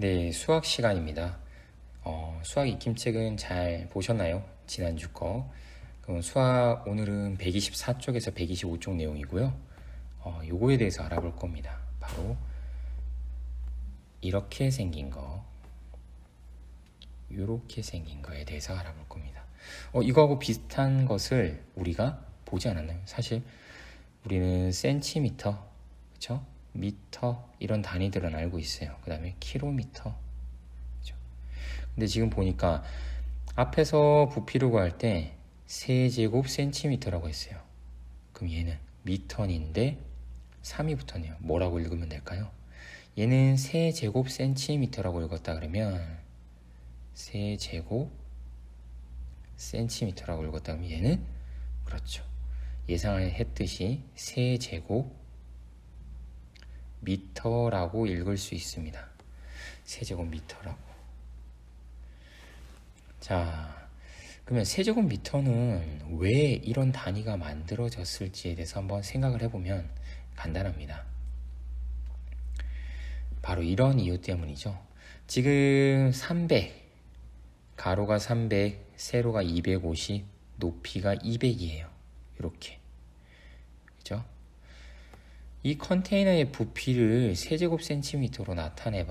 네, 수학 시간입니다. 어, 수학 익힘책은 잘 보셨나요? 지난주 거. 그럼 수학 오늘은 124쪽에서 125쪽 내용이고요. 어, 요거에 대해서 알아볼 겁니다. 바로 이렇게 생긴 거, 이렇게 생긴 거에 대해서 알아볼 겁니다. 어, 이거하고 비슷한 것을 우리가 보지 않았나요? 사실 우리는 센티미터, 그렇죠? 미터 이런 단위들은 알고 있어요. 그 다음에 킬로미터. 그죠? 근데 지금 보니까 앞에서 부피를 구할 때 세제곱 센티미터라고 했어요. 그럼 얘는 미터인데 3이 붙었네요. 뭐라고 읽으면 될까요? 얘는 세제곱 센티미터라고 읽었다 그러면 세제곱 센티미터라고 읽었다 그러면 얘는 그렇죠. 예상을 했듯이 세제곱 미터라고 읽을 수 있습니다. 세제곱미터라고. 자, 그러면 세제곱미터는 왜 이런 단위가 만들어졌을지에 대해서 한번 생각을 해보면 간단합니다. 바로 이런 이유 때문이죠. 지금 300, 가로가 300, 세로가 250, 높이가 200이에요. 이렇게. 이 컨테이너의 부피를 세제곱 센티미터로 나타내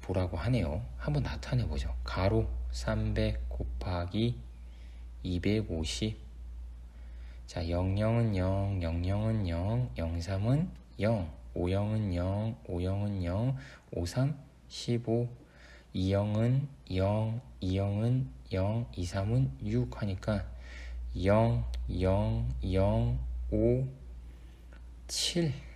보라고 하네요. 한번 나타내 보죠. 가로 300 곱하기 250. 자, 00은 0, 00은 0, 03은 0, 50은 0, 50은 0, 53 15, 20은 0, 20은 0, 23은 6 하니까 0, 0, 0, 5, 7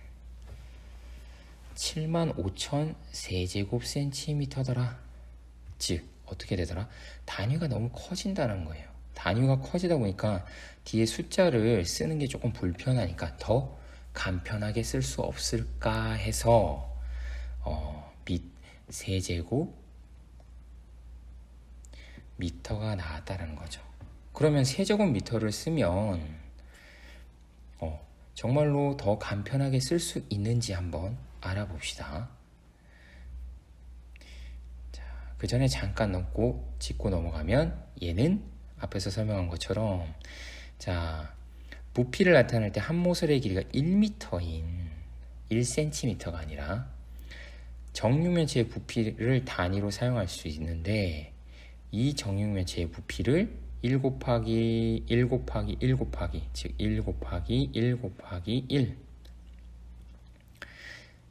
7만 5천 세제곱 센티미터더라. 즉 어떻게 되더라? 단위가 너무 커진다는 거예요. 단위가 커지다 보니까 뒤에 숫자를 쓰는 게 조금 불편하니까 더 간편하게 쓸 수 없을까 해서 어, 미, 세제곱 미터가 나왔다는 거죠. 그러면 세제곱 미터를 쓰면 어, 정말로 더 간편하게 쓸 수 있는지 한번 알아봅시다. 자, 그 전에 잠깐 넘고 짚고 넘어가면 얘는 앞에서 설명한 것처럼 자, 부피를 나타낼 때 한 모서리의 길이가 1m인 1cm가 아니라 정육면체의 부피를 단위로 사용할 수 있는데 이 정육면체의 부피를 1 곱하기 1 곱하기 1 곱하기 즉 1 곱하기 1 곱하기 1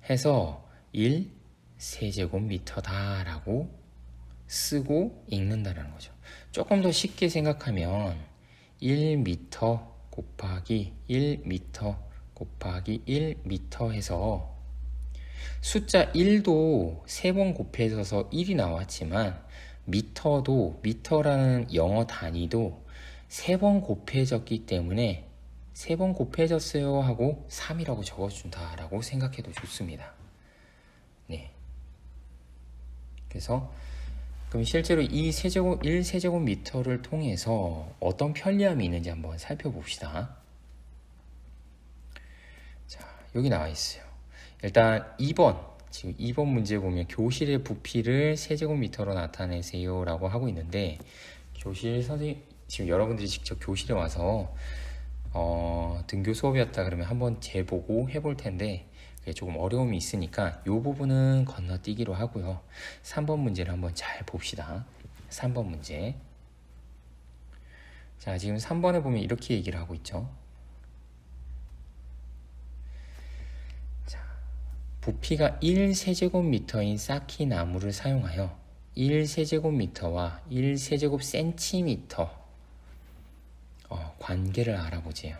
해서 1 세제곱미터다라고 쓰고 읽는다는 거죠. 조금 더 쉽게 생각하면 1미터 곱하기 1미터 곱하기 1미터 해서 숫자 1도 세번 곱해져서 1이 나왔지만 미터도 미터라는 영어 단위도 세번 곱해졌기 때문에 세 번 곱해졌어요 하고 3이라고 적어준다라고 생각해도 좋습니다. 네. 그래서 그럼 실제로 이 세제곱 1세제곱 미터를 통해서 어떤 편리함이 있는지 한번 살펴봅시다. 자, 여기 나와 있어요. 일단 2번 지금 2번 문제 보면 교실의 부피를 세제곱미터로 나타내세요 라고 하고 있는데 교실 선생님 지금 여러분들이 직접 교실에 와서 어, 등교 수업이었다 그러면 한번 재보고 해볼 텐데 그게 조금 어려움이 있으니까 이 부분은 건너뛰기로 하고요. 3번 문제를 한번 잘 봅시다. 3번 문제. 자 지금 3번에 보면 이렇게 얘기를 하고 있죠. 부피가 1세제곱미터인 쌓기 나무를 사용하여 1세제곱미터와 1세제곱 센티미터 어, 관계를 알아보지요.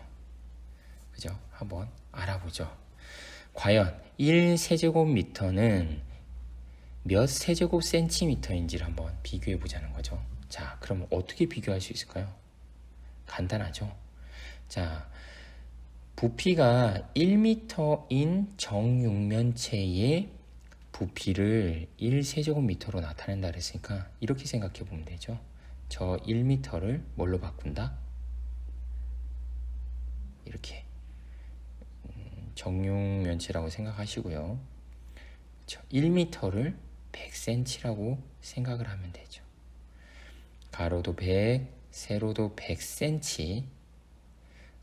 그죠? 한번 알아보죠. 과연 1세제곱미터는 몇 세제곱 센티미터인지를 한번 비교해 보자는 거죠. 자, 그럼 어떻게 비교할 수 있을까요? 간단하죠. 자, 부피가 1m인 정육면체의 부피를 1세제곱미터로 나타낸다 그랬으니까 이렇게 생각해 보면 되죠. 저 1m를 뭘로 바꾼다? 이렇게 음, 정육 면체라고 생각하시고요. 1m를 100cm라고 생각을 하면 되죠. 가로도 100, 세로도 100cm,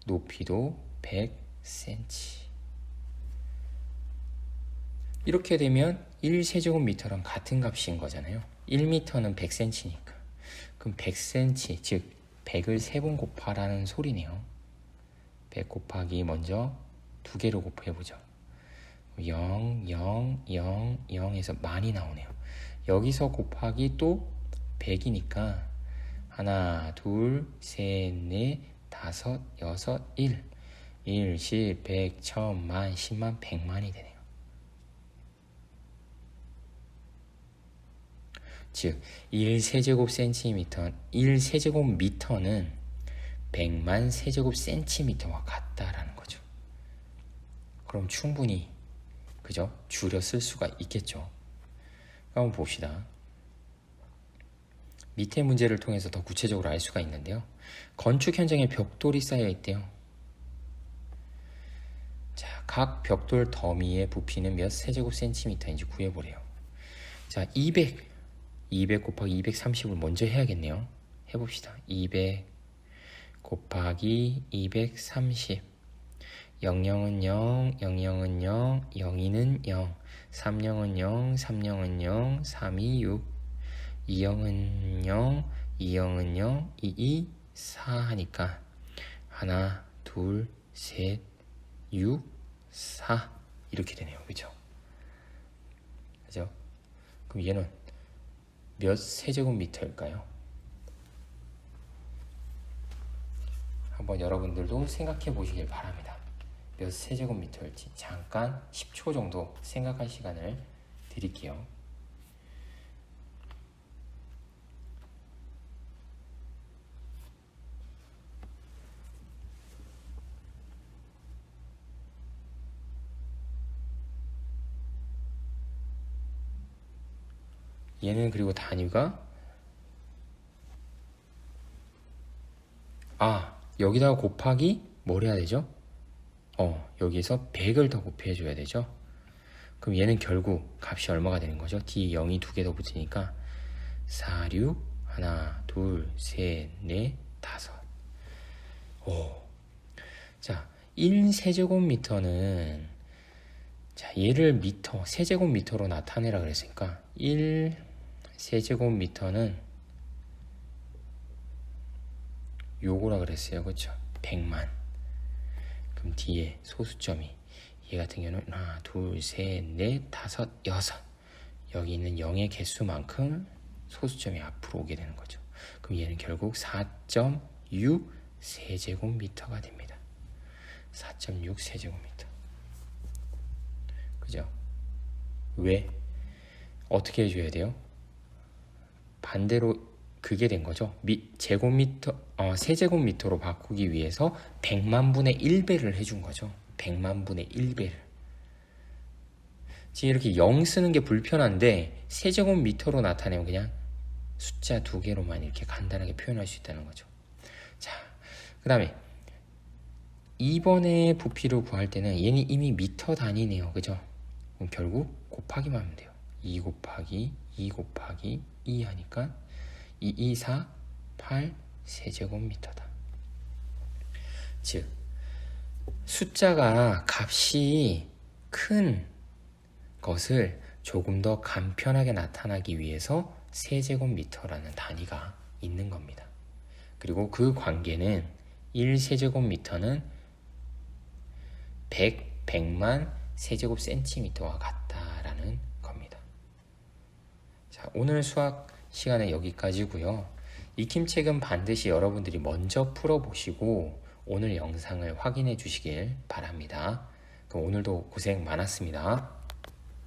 높이도 100cm. 이렇게 되면 1세제곱미터랑 같은 값인 거잖아요. 1m는 100cm니까. 그럼 100cm, 즉 100을 세 번 곱하라는 소리네요. 100 곱하기 먼저 두 개로 곱해보죠. 0, 0, 0, 0에서 많이 나오네요. 여기서 곱하기 또 100이니까 하나, 둘, 셋, 넷, 다섯, 여섯, 일. 일, 십, 백, 천, 만, 십만, 백만이 되네요. 즉, 1세제곱 센티미터, 1세제곱 미터는 100만 세제곱 센티미터와 같다라는 거죠. 그럼 충분히 그죠? 줄여 쓸 수가 있겠죠. 한번 봅시다. 밑에 문제를 통해서 더 구체적으로 알 수가 있는데요. 건축 현장에 벽돌이 쌓여 있대요. 자, 각 벽돌 더미의 부피는 몇 세제곱 센티미터인지 구해보래요. 자, 200, 200 곱하기 230을 먼저 해야겠네요. 해봅시다. 200 곱하기 230 00은 0, 00은 0, 02는 0, 30은 0, 30은 0, 32, 6, 20은 0, 20은 0, 22, 4 하니까 하나, 둘, 셋, 6, 4 이렇게 되네요. 그죠? 그죠? 그럼 얘는 몇 세제곱미터일까요? 한번 여러분들도 생각해 보시길 바랍니다. 몇 세제곱미터일지 잠깐 10초 정도 생각할 시간을 드릴게요. 얘는 그리고 단위가 아 여기다가 곱하기 뭘 해야 되죠? 어 여기서 100을 더 곱해 줘야 되죠? 그럼 얘는 결국 값이 얼마가 되는 거죠? D 0이 두 개 더 붙으니까 4, 6 하나 둘 셋 넷 다섯 오. 자 1세제곱미터는 자 얘를 미터 세제곱미터로 나타내라 그랬으니까 1 세제곱미터는 요거라 그랬어요. 그쵸? 100만. 그럼 뒤에 소수점이 얘 같은 경우는 하나, 둘, 셋, 넷, 다섯, 여섯. 여기 있는 0의 개수만큼 소수점이 앞으로 오게 되는 거죠. 그럼 얘는 결국 4.6 세제곱미터가 됩니다. 4.6 세제곱미터. 그죠? 왜? 어떻게 해줘야 돼요? 반대로 그게 된 거죠. 미, 제곱미터, 어, 세제곱미터로 바꾸기 위해서 100만 분의 1배를 해준 거죠. 100만 분의 1배를. 지금 이렇게 0 쓰는 게 불편한데 세제곱미터로 나타내면 그냥 숫자 두 개로만 이렇게 간단하게 표현할 수 있다는 거죠. 자, 그 다음에 2번의 부피를 구할 때는 얘는 이미 미터 단위네요. 그죠? 그럼 결국 곱하기만 하면 돼요. 2 곱하기 2 곱하기 2 하니까 2, 2, 4, 8 세제곱미터다. 즉 숫자가 값이 큰 것을 조금 더 간편하게 나타나기 위해서 세제곱미터라는 단위가 있는 겁니다. 그리고 그 관계는 1세제곱미터는 100, 100만 세제곱 센티미터와 같다라는 겁니다. 자, 오늘 수학 시간은 여기까지고요. 익힘책은 반드시 여러분들이 먼저 풀어보시고 오늘 영상을 확인해 주시길 바랍니다. 그럼 오늘도 고생 많았습니다.